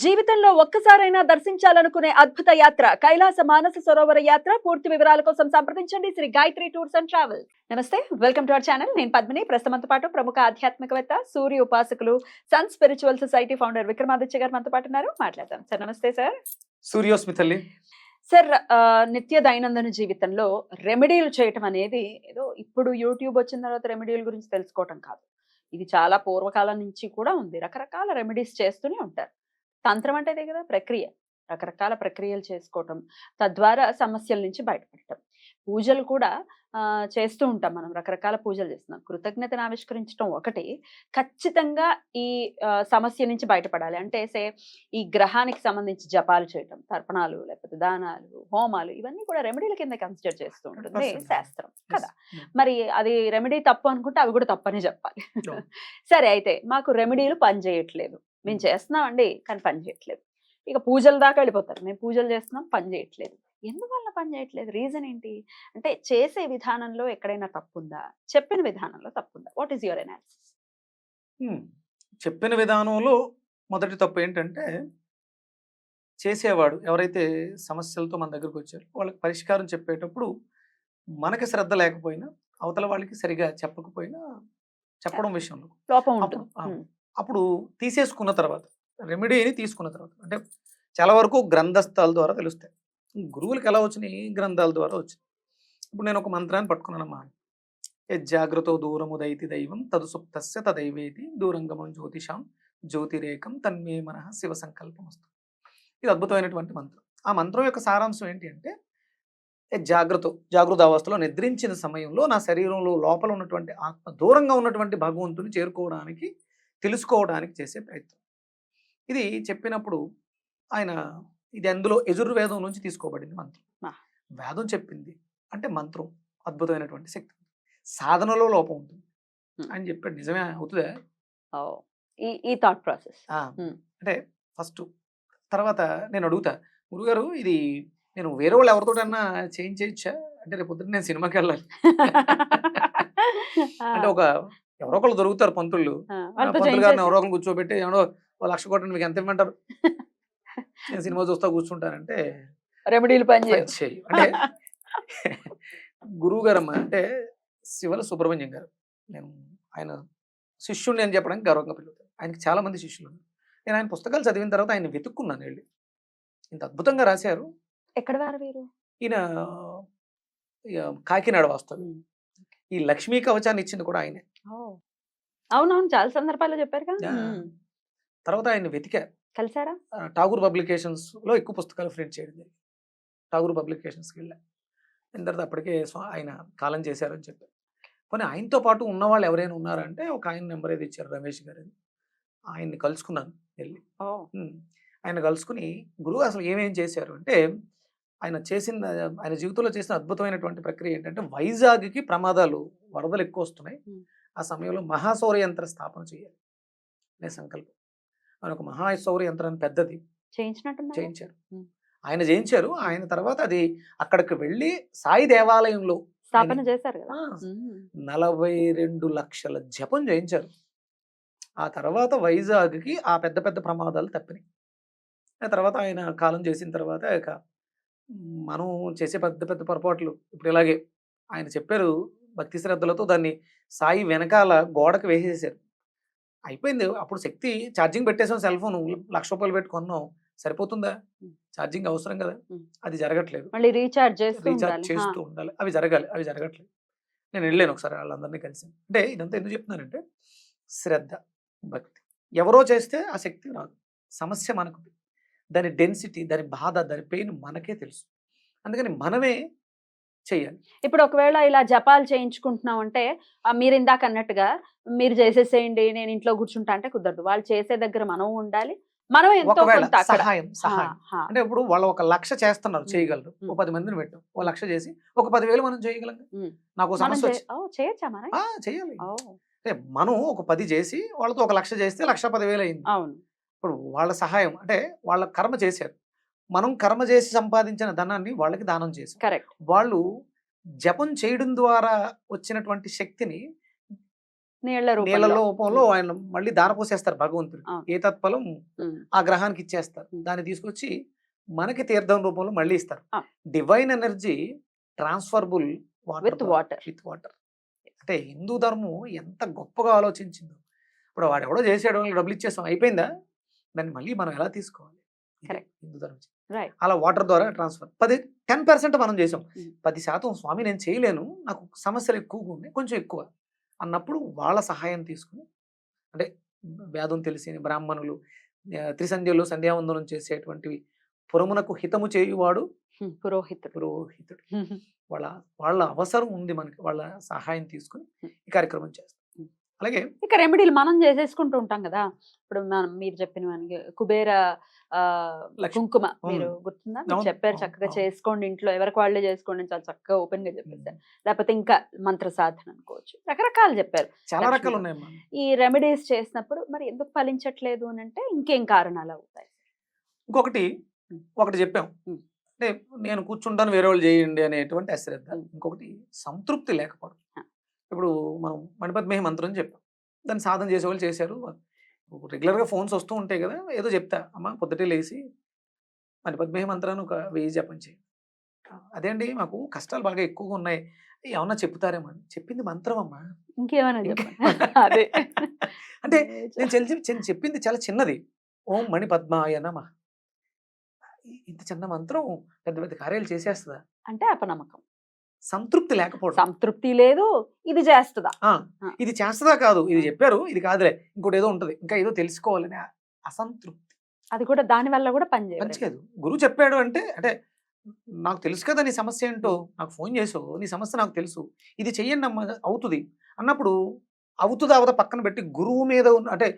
జీవితంలో ఒక్కసారైనా దర్శించాలనుకునే అద్భుత యాత్ర కైలాస మానస సరోవర యాత్ర. పూర్తి వివరాల కోసం సంప్రదించండి. Shri Gayatri tours and travel నమస్తే వెల్కమ్ టు అవర్ ఛానల్. నేను పద్మిని. ప్రస్తుతంతో పాటు ప్రముఖ ఆధ్యాత్మికవేత్త సూర్య ఉపాసకులు sun spiritual society founder Vikramaditya గారు మనతో పాటు ఉన్నారు. మాట్లాడదాం. సార్ నమస్తే సార్. సూర్యోస్మి తల్లి. సార్ నిత్య దైనందిన జీవితంలో రెమెడీలు చేయటం అనేది ఏదో ఇప్పుడు యూట్యూబ్ వచ్చిన తర్వాత రెమెడీల గురించి తెలుసుకోవటం కాదు. ఇది చాలా పూర్వకాలం నుంచి కూడా ఉంది. రకరకాల రెమెడీస్ చేస్తూనే ఉంటారు. తంత్రం అంటే అదే కదా! ప్రక్రియ. రకరకాల ప్రక్రియలు చేసుకోవటం తద్వారా సమస్యల నుంచి బయటపడటం. పూజలు కూడా చేస్తూ ఉంటాం మనం. రకరకాల పూజలు చేస్తున్నాం. కృతజ్ఞతను ఆవిష్కరించడం ఒకటి. ఖచ్చితంగా ఈ సమస్య నుంచి బయటపడాలి. అంటే సే ఈ గ్రహానికి సంబంధించి జపాలు చేయటం తర్పణాలు లేకపోతే దానాలు హోమాలు ఇవన్నీ కూడా రెమెడీల కింద కన్సిడర్ చేస్తూ ఉంటుంది. 100%. శాస్త్రం కదా. మరి అది రెమెడీ తప్పు అనుకుంటే అవి కూడా తప్పని చెప్పాలి. సరే అయితే మాకు రెమెడీలు పని చేయట్లేదు. మేము చేస్తున్నామండి కానీ పని చేయట్లేదు. ఇక పూజల దాకా వెళ్ళిపోతారు. మేము పూజలు చేస్తున్నాం పని చేయట్లేదు. ఎందువల్ల పని చేయట్లేదు? రీజన్ ఏంటి? అంటే చేసే విధానంలో ఎక్కడైనా తప్పుందా? చెప్పిన విధానంలో తప్పుందా? What is your analysis hmm. చెప్పిన విధానంలో మొదటి తప్పు ఏంటంటే చేసేవాడు ఎవరైతే సమస్యలతో మన దగ్గరకు వచ్చారో వాళ్ళకి పరిష్కారం చెప్పేటప్పుడు మనకి శ్రద్ధ లేకపోయినా అవతల వాళ్ళకి సరిగా చెప్పకపోయినా చెప్పడం విషయంలో లోపం అప్పుడు తీసేసుకున్న తర్వాత రెమెడీని తీసుకున్న తర్వాత అంటే చాలా వరకు గ్రంథస్థాల ద్వారా తెలుస్తాయి. గురువులకు ఎలా వచ్చినాయి? గ్రంథాల ద్వారా వచ్చినాయి. ఇప్పుడు నేను ఒక మంత్రాన్ని పట్టుకున్నానమ్మా. ఏ జాగ్రత్త దూరము దైతి దైవం తదు సుప్తస్య తదైవేతి దూరంగమం జ్యోతిషాం జ్యోతిరేకం తన్మే మనః శివ సంకల్పం వస్తుంది ఇది అద్భుతమైనటువంటి మంత్రం. ఆ మంత్రం యొక్క సారాంశం ఏంటి అంటే ఏ జాగ్రత్త జాగృత అవస్థలో నిద్రించిన సమయంలో నా శరీరంలో లోపల ఉన్నటువంటి ఆత్మ దూరంగా ఉన్నటువంటి భగవంతుని చేరుకోవడానికి తెలుసుకోవడానికి చేసే ప్రయత్నం. ఇది చెప్పినప్పుడు ఆయన ఇది అందులో యజుర్వేదం నుంచి తీసుకోబడింది మంత్రం. వేదం చెప్పింది. అంటే మంత్రం అద్భుతమైనటువంటి శక్తి. సాధనలో లోపం ఉంటుంది. అని చెప్పాడు నిజమే అవుతుందా? ఈ థాట్ ప్రాసెస్. అంటే ఫస్ట్ తర్వాత నేను అడుగుతా గురుగారు ఇది నేను వేరే వాళ్ళు ఎవరితోటన్నా చేంజ్ చేయొచ్చా అంటే రేపు పొద్దున్న నేను సినిమాకి వెళ్ళాలి అంటే ఒక ఎవరో ఒకళ్ళు దొరుకుతారు పంతులు. పంతులు గారిని ఎవరో ఒకరు కూర్చోబెట్టి ఓ లక్ష కొట్టండి మీకు ఎంత ఇవ్వమంటారు నేను సినిమా చూస్తా కూర్చుంటానంటే రెమెడీలు పని చేయి అంటే గురువు గారు అమ్మ అంటే శివల సుబ్రహ్మణ్యం గారు. నేను ఆయన శిష్యుడిని అని చెప్పడానికి గర్వంగా పిలుగుతాను ఆయనకి చాలా మంది శిష్యులు నేను ఆయన పుస్తకాలు చదివిన తర్వాత ఆయన వెతుక్కున్నాను వెళ్ళి. ఇంత అద్భుతంగా రాశారు. ఎక్కడ వారు ఈయన కాకినాడ వాస్తవం. ఈ లక్ష్మీ కవచాన్ని ఇచ్చింది కూడా ఆయనే. అవునవును. చాలా సందర్భాల్లో చెప్పారు కదా. తర్వాత ఆయన వెతికా. కలిసారా? ఆ, ఠాగూర్ పబ్లికేషన్స్లో ఎక్కువ పుస్తకాలు ప్రింట్ చేయడం జరిగింది. ఠాగూర్ పబ్లికేషన్స్కి వెళ్ళా. దాని తర్వాత అప్పటికే స్వా- ఆయన కాలం చేశారని చెప్పారు కానీ ఆయనతో పాటు ఉన్నవాళ్ళు ఎవరైనా ఉన్నారంటే ఒక ఆయన నెంబర్ ఏది ఇచ్చారు రమేష్ గారు. అని ఆయన్ని కలుసుకున్నాను వెళ్ళి. ఆయన కలుసుకుని గురువు అసలు ఏమేం చేశారు అంటే ఆయన చేసిన ఆయన జీవితంలో చేసిన అద్భుతమైనటువంటి ప్రక్రియ ఏంటంటే వైజాగ్కి ప్రమాదాలు వరదలు ఎక్కువ వస్తున్నాయి. ఆ సమయంలో మహాసౌర యంత్ర స్థాపన చేయాలి. అనే సంకల్పం. ఆయన ఒక మహాసౌర యంత్రాన్ని పెద్దది. చేయించారు. ఆయన చేయించారు. ఆయన తర్వాత అది అక్కడికి వెళ్ళి సాయి దేవాలయంలో స్థాపన చేశారు కదా. నలభై రెండు లక్షల జపం చేయించారు. ఆ తర్వాత వైజాగ్కి ఆ పెద్ద పెద్ద ప్రమాదాలు తప్పినాయి. ఆ తర్వాత ఆయన కాలం చేసిన తర్వాత మనం చేసే పెద్ద పెద్ద పొరపాట్లు ఇప్పుడు ఇలాగే ఆయన చెప్పారు భక్తి శ్రద్ధలతో దాన్ని సాయి వెనకాల గోడకు వేసేసారు. అయిపోయింది. అప్పుడు శక్తి ఛార్జింగ్ పెట్టేసాం సెల్ ఫోన్. లక్ష రూపాయలు పెట్టి కొన్నాం. సరిపోతుందా. ఛార్జింగ్ అవసరం కదా. అది జరగట్లేదు. మళ్ళీ రీఛార్జ్ రీఛార్జ్ చేస్తూ ఉండాలి. అవి జరగాలి. అవి జరగట్లేదు. నేను వెళ్ళాను ఒకసారి వాళ్ళందరినీ కలిసి. అంటే ఇదంతా ఎందుకు చెప్తున్నానంటే శ్రద్ధ భక్తి. ఎవరో చేస్తే ఆ శక్తి రాదు. సమస్య మనకు దాని డెన్సిటీ దాని బాధ దాని పెయిన్ మనకే తెలుసు. అందుకని మనమే చెయ్యాలి. ఇప్పుడు ఒకవేళ ఇలా జపాలు చేయించుకుంటున్నాం అంటే మీరు ఇందాక అన్నట్టుగా మీరు చేసేసేయండి నేను ఇంట్లో కూర్చుంటా అంటే కుదరదు. వాళ్ళు చేసే దగ్గర మనం ఉండాలి. మనం ఎంతో కొంత సహాయం అంటే ఇప్పుడు వాళ్ళు ఒక లక్ష చేస్తున్నారు. చేయగలరు. ఉమ్. పది మందిని పెట్టాం ఓ లక్ష చేసి ఒక పదివేలు మనం చేయగలం. నాకు సమస్య చేయొచ్చా ఓ, అంటే మనం ఒక పది చేసి వాళ్ళతో ఒక లక్ష చేస్తే లక్ష పదివేలు అయింది. అవును. ఇప్పుడు వాళ్ళ సహాయం అంటే వాళ్ళ కర్మ చేశారు. మనం కర్మ చేసి సంపాదించిన ధనాన్ని వాళ్ళకి దానం చేసాం. కరెక్ట్. వాళ్ళు జపం చేయడం ద్వారా వచ్చినటువంటి శక్తిని నీళ్ళ నీళ్ళ రూపంలో. ఆయన మళ్ళీ దారపోసేస్తారు భగవంతుడు. ఏ తత్ఫలం ఆ గ్రహానికి ఇచ్చేస్తారు. దాన్ని తీసుకొచ్చి మనకి తీర్థం రూపంలో మళ్ళీ ఇస్తారు. Divine energy transferable With water. With water. అంటే హిందూ ధర్మం ఎంత గొప్పగా ఆలోచించిందో. ఇప్పుడు వాడు ఎవడో చేసాడు వాళ్ళకి డబ్బులు ఇచ్చేస్తాం అయిపోయిందా? దాన్ని మళ్ళీ మనం ఎలా తీసుకోవాలి. హిందూ ధర్మం. అలా వాటర్ ద్వారా ట్రాన్స్ఫర్. పది టెన్ పర్సెంట్ మనం చేసాం. పది శాతం స్వామి నేను చేయలేను. నాకు సమస్యలు ఎక్కువగా ఉన్నాయి. కొంచెం ఎక్కువ. అన్నప్పుడు వాళ్ళ సహాయం తీసుకుని అంటే వ్యాధం తెలిసిన బ్రాహ్మణులు త్రిసంధ్యలు సంధ్యావందనం చేసేటువంటివి పురమునకు హితము చేయువాడు పురోహితుడు. పురోహితుడు. వాళ్ళ వాళ్ళ అవసరం ఉంది మనకి. వాళ్ళ సహాయం తీసుకుని ఈ కార్యక్రమం చేస్తాం. అలాగే ఇక రెమెడీలు మనం చేసేసుకుంటూ ఉంటాం కదా. ఇప్పుడు మనం మీరు చెప్పిన కుబేర. కుంకుమ. మీరు గుర్తుందా మీరు చెప్పారు చక్కగా. చేసుకోండి ఇంట్లో ఎవరికి వాళ్ళే చేసుకోండి చాలా చక్కగా ఓపెన్గా చెప్పేశారు లేకపోతే ఇంకా మంత్ర సాధన అనుకోవచ్చు రకరకాలు చెప్పారు చాలా. రకాలు ఉన్నాయమ్మా ఈ రెమెడీస్ చేసినప్పుడు మరి ఎందుకు ఫలించట్లేదు అని అంటే ఇంకేం కారణాలు అవుతాయి ఇంకొకటి. ఒకటి చెప్పాం. అంటే నేను కూర్చుంటాను వేరే వాళ్ళు చేయండి అనేటువంటి అశ్రద్ధ. ఇంకొకటి సంతృప్తి లేకపోవడం. ఇప్పుడు మనం మణిపద్మేహ మంత్రం చెప్పాం దాన్ని సాధన చేసే వాళ్ళు చేశారు రెగ్యులర్గా ఫోన్స్ వస్తూ ఉంటాయి కదా! ఏదో చెప్తా అమ్మ పొద్దుటే లేచి మణిపద్మేహ మంత్రాన్ని ఒక వెయ్యి జపం చేయి. అదే అండి మాకు కష్టాలు బాగా ఎక్కువగా ఉన్నాయి. ఏమన్నా చెప్తారేమో అని. చెప్పింది మంత్రం అమ్మా. ఇంకేమైనా ఇంకా- చెప్పండి అదే. అంటే నేను చెల్లి చెప్పింది చాలా చిన్నది. ఓం మణి పద్మాయ నమ. ఇంత చిన్న మంత్రం పెద్ద పెద్ద కార్యాలు చేసేస్తుందా? అంటే అపనమ్మకం. సంతృప్తి లేకపోవడం. సంతృప్తి లేదు ఇది చేస్తుందా. ఇది చేస్తుందా కాదు ఇది చెప్పారు ఇది కాదులే ఇంకోటి ఏదో ఉంటది ఇంకా ఏదో తెలుసుకోవాలని అసంతృప్తి. అది కూడా దాని వల్ల కూడా పనిచేయదు మంచిది గురువు చెప్పాడు అంటే అంటే నాకు తెలుసు కదా నీ సమస్య ఏంటో నాకు ఫోన్ చేసావు నీ సమస్య నాకు తెలుసు ఇది చెయ్యండి అమ్మ అవుతుంది. అన్నప్పుడు అవుతుంది అవత పక్కన పెట్టి గురువు మీద ఉన్న అంటే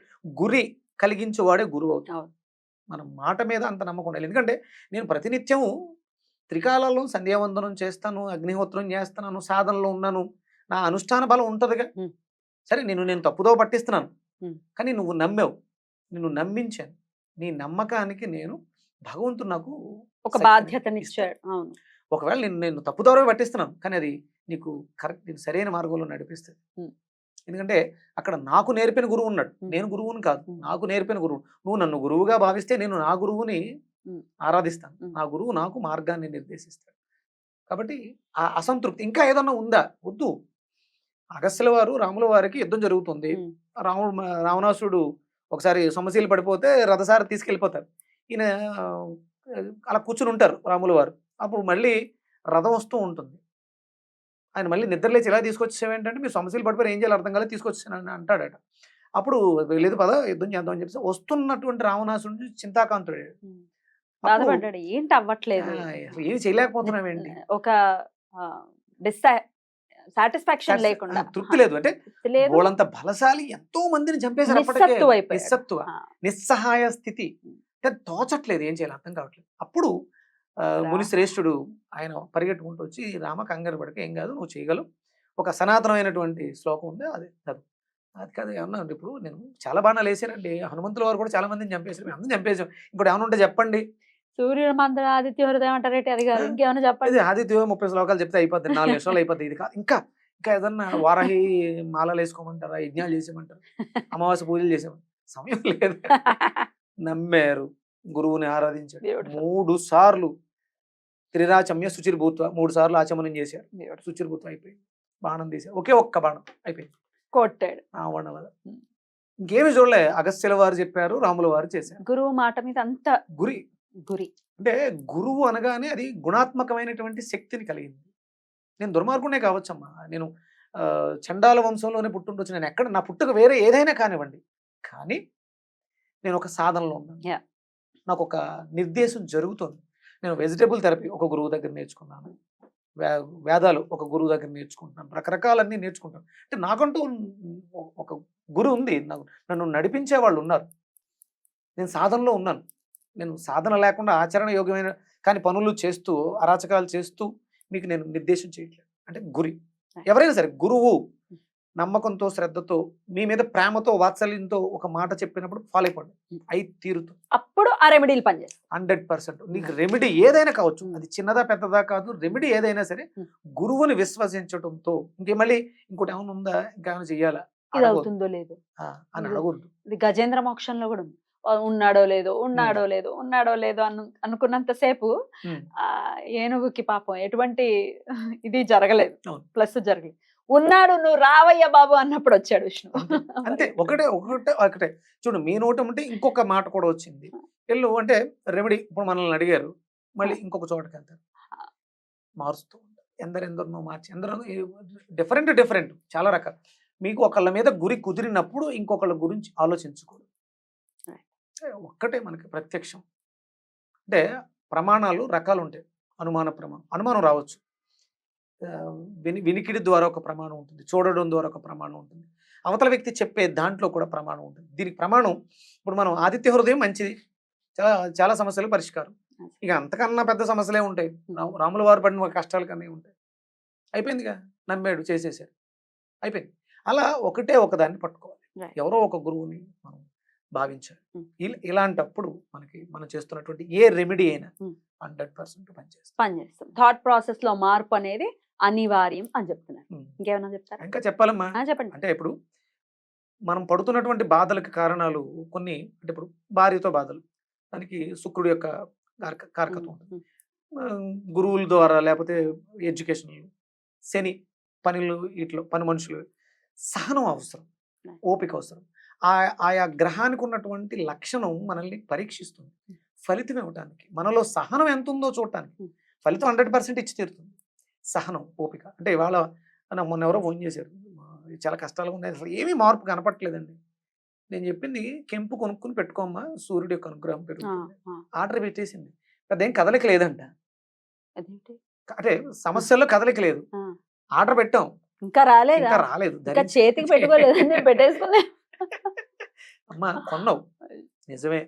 గురి కలిగించేవాడే గురువు అవుతాడు. అవును. మన మాట మీద అంత నమ్మకం ఉండాలి. ఎందుకంటే నేను ప్రతినిత్యము త్రికాలాల్లో సంధ్యావందనం చేస్తాను అగ్నిహోత్రం చేస్తున్నాను సాధనలో ఉన్నాను నా అనుష్ఠాన బలం ఉంటుందిగా. సరే నేను నేను తప్పుదో పట్టిస్తున్నాను. కానీ నువ్వు నమ్మావు నిన్ను నమ్మించాను నీ నమ్మకానికి నేను భగవంతుడు నాకు ఒక బాధ్యతనిచ్చాడు అవును ఒకవేళ నేను నేను తప్పుదారో పట్టిస్తున్నాను కానీ అది నీకు కరెక్ట్ నీకు సరైన మార్గంలో నడిపిస్తుంది. ఎందుకంటే అక్కడ నాకు నేర్పిన గురువు ఉన్నాడు. నేను గురువుని కాదు. నాకు నేర్పిన గురువు నువ్వు నన్ను గురువుగా భావిస్తే నేను నా గురువుని. ఆరాధిస్తాను. నా గురువు నాకు మార్గాన్ని నిర్దేశిస్తాడు. కాబట్టి ఆ అసంతృప్తి ఇంకా ఏదన్నా ఉందా? వద్దు. అగస్త్యుల వారు రాముల వారికి యుద్ధం జరుగుతుంది. రాముడు రావణాసుడు ఒకసారి సమస్యలు పడిపోతే రథసారి తీసుకెళ్ళిపోతారు. ఈయన అలా కూర్చుని ఉంటారు రాముల వారు. అప్పుడు మళ్ళీ రథం వస్తూ ఉంటుంది. ఆయన మళ్ళీ నిద్రలేచి ఎలా తీసుకొచ్చేవేంటంటే మీరు సమస్యలు పడిపోయి ఏం చేయాలి అర్థం కాలేదు తీసుకొచ్చానని అంటాడట. అప్పుడు లేదు పద యుద్ధం చేద్దాం అని చెప్పేసి వస్తున్నటువంటి రావణాసుడు చింతాకాంతుడు బాధపడ్డాడు. ఏంటి అవ్వట్లేదు "ఆ, అసలు ఏమి చేయలేకపోతున్నామేంటి ఒక సాటిస్ఫాక్షన్ లేకుండా. తృప్తి లేదు. అంటే వాళ్ళంత బలశాలి ఎంతో మందిని చంపేశారు నిస్సత్తువ ఆ, నిస్సహాయ స్థితి. తోచట్లేదు. ఏం చేయాలి అర్థం కావట్లేదు. అప్పుడు. ముని శ్రేష్ఠుడు ఆయన పరిగెట్టుకుంటూ వచ్చి రామ కంగారు పడక. ఏం కాదు. నువ్వు చేయగలవు. ఒక సనాతనమైనటువంటి శ్లోకం ఉంది. అది చదువు. అది కాదు ఏమన్నా ఇప్పుడు నేను చాలా బాగా లేసానండి హనుమంతుల వారు కూడా చాలా మందిని చంపేశారు. మేము అందరం చంపేశాం. ఇంకోటి ఏమైనా ఉంటే చెప్పండి. సూర్యుడు మంత్ర ఆదిత్య హృదయం అంటారేంటి అది కాదు. ఇంకేమైనా చెప్పండి? ఆదిత్య ముప్పై శ్లోకాలు చెప్తే అయిపోద్ది. నాలుగు నిమిషాలు అయిపోద్ది. ఇది కాదు. ఇంకా ఇంకా ఏదన్నా వారాహి మాలలు వేసుకోమంటారా? యజ్ఞాలు చేసేమంటారు అమావాస్య పూజలు చేసేమంటారు సమయం లేదు. నమ్మారు. గురువుని ఆరాధించాడు. మూడు సార్లు త్రిరాచమ్య శుచిర్భూత్వ మూడు సార్లు ఆచమనం చేశారు. శుచిర్భూత్వ అయిపోయింది. బాణం తీశారు ఒకే ఒక్క బాణం అయిపోయింది. కొట్టాడు. రావణ వల్ల. ఇంకేమి చూడలే. అగస్త్యుల వారు చెప్పారు రాముల వారు చేశారు. గురువు మాట మీద అంత గురి గురి. అంటే గురువు అనగానే అది గుణాత్మకమైనటువంటి శక్తిని కలిగింది. నేను దుర్మార్గునే కావచ్చమ్మా. నేను చండాల వంశంలోనే పుట్టుండొచ్చు. నేను ఎక్కడ నా పుట్టుక వేరే ఏదైనా కానివ్వండి. కానీ నేను ఒక సాధనలో ఉన్నాను. నాకు ఒక నిర్దేశం జరుగుతుంది. నేను వెజిటేబుల్ థెరపీ ఒక గురువు దగ్గర నేర్చుకున్నాను. వే- వేదాలు ఒక గురువు దగ్గర నేర్చుకుంటున్నాను. రకరకాలన్నీ నేర్చుకుంటాను అంటే నాకంటూ ఒక గురువు ఉంది. నాకు నన్ను నడిపించే వాళ్ళు ఉన్నారు. నేను సాధనలో ఉన్నాను. నేను సాధన లేకుండా ఆచరణ యోగ్యమైన కానీ పనులు చేస్తూ అరాచకాలు చేస్తూ మీకు నేను నిర్దేశం చేయట్లేదు. అంటే గురి. ఎవరైనా సరే గురువు నమ్మకంతో శ్రద్ధతో మీ మీద ప్రేమతో వాత్సల్యంతో ఒక మాట చెప్పినప్పుడు ఫాలో అయిపోండి. అయి తీరుతుంది అప్పుడు ఆ రెమెడీలు పనిచేస్తాయి. Hundred percent. నీకు రెమెడీ ఏదైనా కావచ్చు అది చిన్నదా పెద్దదా కాదు రెమెడీ ఏదైనా సరే Hmm. గురువుని విశ్వసించడంతో ఇంకే మళ్ళీ ఇంకోటి ఏమైనా ఉందా ఇంకేమైనా చెయ్యాలా? ఇది. అవుతుందో లేదో. అని అడగొద్దు. ఇది గజేంద్ర మోక్షంలో కూడా ఉంది. ఉన్నాడో లేదో ఉన్నాడో లేదో ఉన్నాడో లేదో అను అనుకున్నంతసేపు ఏనుగుకి పాపం ఎటువంటి ఇది జరగలేదు. ప్లస్ జరగలేదు. ఉన్నాడు నువ్వు రావయ్య బాబు అన్నప్పుడు వచ్చాడు విష్ణు. అంతే. ఒకటే ఒకటే ఒకటే. చూడు మీ నోట ఉంటే ఇంకొక మాట కూడా వచ్చింది. వెళ్ళు అంటే రెమెడీ ఇప్పుడు మనల్ని అడిగారు. మళ్ళీ ఇంకొక చోటకి వెళ్తారు. మారుస్తూ ఉంటారు. ఎందరెందరినో మార్చి ఎందరో డిఫరెంట్ డిఫరెంట్ చాలా రకాలు. మీకు ఒకళ్ళ మీద గురి కుదిరినప్పుడు ఇంకొకళ్ళ గురించి ఆలోచించుకోరు. ఒక్కటే మనకి ప్రత్యక్షం. అంటే ప్రమాణాలు రకాలు ఉంటాయి అనుమాన ప్రమాణం అనుమానం రావచ్చు. విని వినికిడి ద్వారా ఒక ప్రమాణం ఉంటుంది. చూడడం ద్వారా ఒక ప్రమాణం ఉంటుంది. అవతల వ్యక్తి చెప్పే దాంట్లో కూడా ప్రమాణం ఉంటుంది. దీనికి ప్రమాణం ఇప్పుడు మనం ఆదిత్య హృదయం మంచిది. చాలా చాలా సమస్యలు పరిష్కారం. ఇక అంతకన్నా పెద్ద సమస్యలే ఉంటాయి. రాము- రాముల వారు పడిన కష్టాలు కన్నా ఉంటాయి అయిపోయిందిగా. నమ్మాడు చేసేసాడు. అయిపోయింది. అలా ఒకటే ఒకదాన్ని పట్టుకోవాలి. ఎవరో ఒక గురువుని మనం ఇల- ఇలాంటప్పుడు మనకి మనం చేస్తున్నటువంటి ఏ రెమెడీ అయినా. హండ్రెడ్ పర్సెంట్ పనిచేస్తుంది పనిచేస్తాం థాట్ ప్రాసెస్లో మార్పు అనేది అనివార్యం అని చెప్తున్నారు. ఇంకేమైనా చెప్తారా? ఇంకా చెప్పాలమ్మా. చెప్పండి. అంటే ఇప్పుడు మనం పడుతున్నటువంటి బాధలకు కారణాలు కొన్ని అంటే ఇప్పుడు భార్యతో బాధలు దానికి శుక్రుడు యొక్క కారక కారకత్వం ఉంటుంది. గురువుల ద్వారా లేకపోతే ఎడ్యుకేషన్ శని పనులు ఇట్లో పని మనుషులు సహనం అవసరం. ఓపిక అవసరం. ఆయా గ్రహానికి ఉన్నటువంటి లక్షణం మనల్ని పరీక్షిస్తుంది. ఫలితం ఇవ్వటానికి మనలో సహనం ఎంత ఉందో చూడటానికి. ఫలితం హండ్రెడ్ పర్సెంట్ ఇచ్చి తీరుతుంది. సహనం ఓపిక. అంటే ఇవాళ నాకు మొన్న ఎవరో ఫోన్ చేశారు. "మా, ఇది చాలా కష్టాలుగా ఉన్నాయి. అసలు ఏమీ మార్పు కనపట్లేదండి నేను చెప్పింది కెంపు కొనుక్కుని పెట్టుకోమ్మా. సూర్యుడి యొక్క అనుగ్రహం పెరుగుతుంది. ఆర్డర్ పెట్టేసింది. పెద్ద ఏం కదలిక లేదంట. అంటే సమస్యల్లో కదలిక లేదు. ఆర్డర్ పెట్టాం. ఇంకా రాలేదా? ఇంకా రాలేదు. చేతికి పెట్టేసుకున్నా. అమ్మా కొన్నావు నిజమే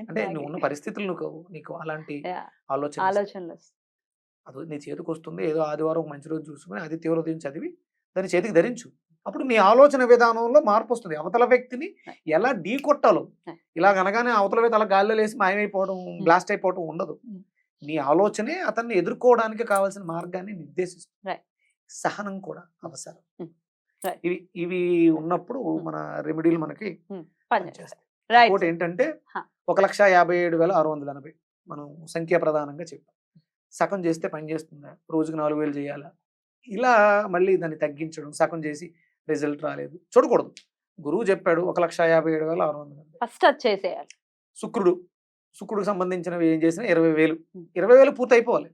అంటే. నువ్వు ఉన్న పరిస్థితులు నీకు నీకు అలాంటి. ఆలోచన. ఆలోచనలు. అది నీ చేతికి వస్తుంది ఏదో ఆదివారం మంచి రోజు చూసుకుని అది తీవ్రదయం చదివి దాన్ని చేతికి ధరించు అప్పుడు నీ ఆలోచన విధానంలో మార్పు వస్తుంది అవతల వ్యక్తిని ఎలా ఢీ కొట్టాలో. ఇలా అనగానే అవతల వ్యక్తి అలా గాల్లో లేసి మాయమైపోవడం బ్లాస్ట్ అయిపోవడం ఉండదు. నీ ఆలోచనే అతన్ని ఎదుర్కోవడానికి కావాల్సిన మార్గాన్ని నిర్దేశిస్తుంది. సహనం కూడా అవసరం. ఇవి ఇవి ఉన్నప్పుడు. మన రెమెడీలు మనకి పనిచేస్తాయి ఇంకోటి ఏంటంటే. ఒక లక్ష యాభై ఏడు వేల ఆరు వందల ఎనభై మనం సంఖ్యా ప్రధానంగా చెప్పాం. సగం చేస్తే పని చేస్తుందా? రోజుకి నాలుగు వేలు చేయాలా? ఇలా మళ్ళీ దాన్ని తగ్గించడం సగం చేసి రిజల్ట్ రాలేదు. చూడకూడదు. గురువు చెప్పాడు ఒక లక్ష యాభై ఏడు వేల ఆరు వందల ఫస్ట్ అది చేసేయాలి. శుక్రుడు. శుక్రుడికి సంబంధించినవి ఏం చేసినా ఇరవై వేలు. ఇరవై వేలు పూర్తి అయిపోవాలి.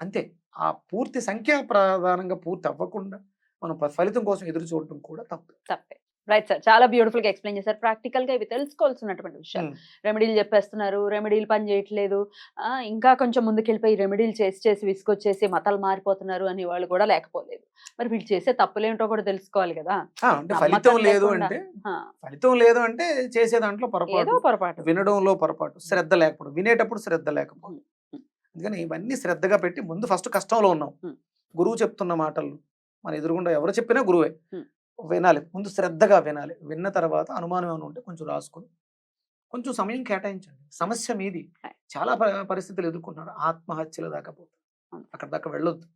అంతే. ఆ పూర్తి సంఖ్య ప్రధానంగా పూర్తి అవ్వకుండా మనం ఫలితం కోసం ఎదురు చూడటం కూడా తప్పు. తప్పే. రైట్ సార్ చాలా బ్యూటిఫుల్గా ఎక్స్ప్లెయిన్ చేశారు. ప్రాక్టికల్గా ఇవి తెలుసుకోవాల్సినటువంటి విషయాలు. Hmm. రెమెడీలు చెప్పేస్తున్నారు రెమెడీలు పని చేయట్లేదు. ఇంకా కొంచెం ముందుకెళ్ళిపోయి రెమెడీలు చేసి చేసి విసుకొచ్చేసి మతాలు మారిపోతున్నారు అని వాళ్ళు కూడా లేకపోలేదు. మరి వీళ్ళు చేసే తప్పులేంటో కూడా తెలుసుకోవాలి కదా. ఫలితం లేదు. అంటే ఫలితం లేదు అంటే చేసే దాంట్లో పొరపాటు. పొరపాటు. వినడంలో పొరపాటు. శ్రద్ధ లేకపోవడం. వినేటప్పుడు శ్రద్ధ లేకపోవడం. ఉమ్. అందుకని ఇవన్నీ శ్రద్ధగా పెట్టి ముందు ఫస్ట్ కష్టంలో ఉన్నాం. గురువు చెప్తున్న మాటలు మన ఎదురుగుండా ఎవరు చెప్పినా గురువే. వినాలి. ముందు శ్రద్ధగా వినాలి. విన్న తర్వాత అనుమానం ఏమైనా ఉంటే కొంచెం రాసుకొని కొంచెం సమయం కేటాయించండి. సమస్య మీది. చాలా పరిస్థితులు ఎదుర్కొంటున్నారు. ఆత్మహత్యల దాకా పోతారు. అక్కడ దాకా వెళ్ళొద్దు.